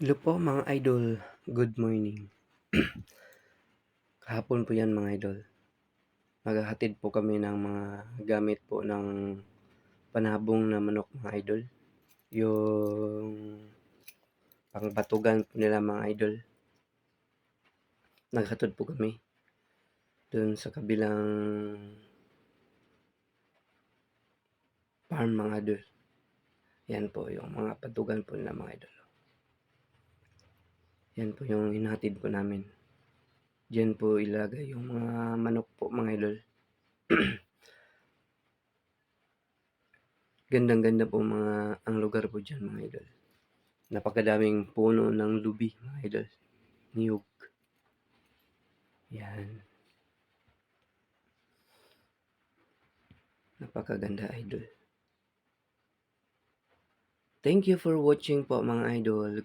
Hello po mga idol, good morning. Kahapon po yan mga idol. Maghahatid po kami ng mga gamit po ng panabong na manok mga idol. Yung pangbatugan po nila mga idol. Naghatid po kami dun sa kabilang farm mga idol. Yan po yung mga patugan po nila mga idol. Yan po yung hinatid po namin. Diyan po ilagay yung mga manok po mga idol. Gandang-ganda po mga ang lugar po diyan mga idol. Napakadaming puno ng lubi mga idol. Niyog. Yan. Napakaganda idol. Thank you for watching po mga idol.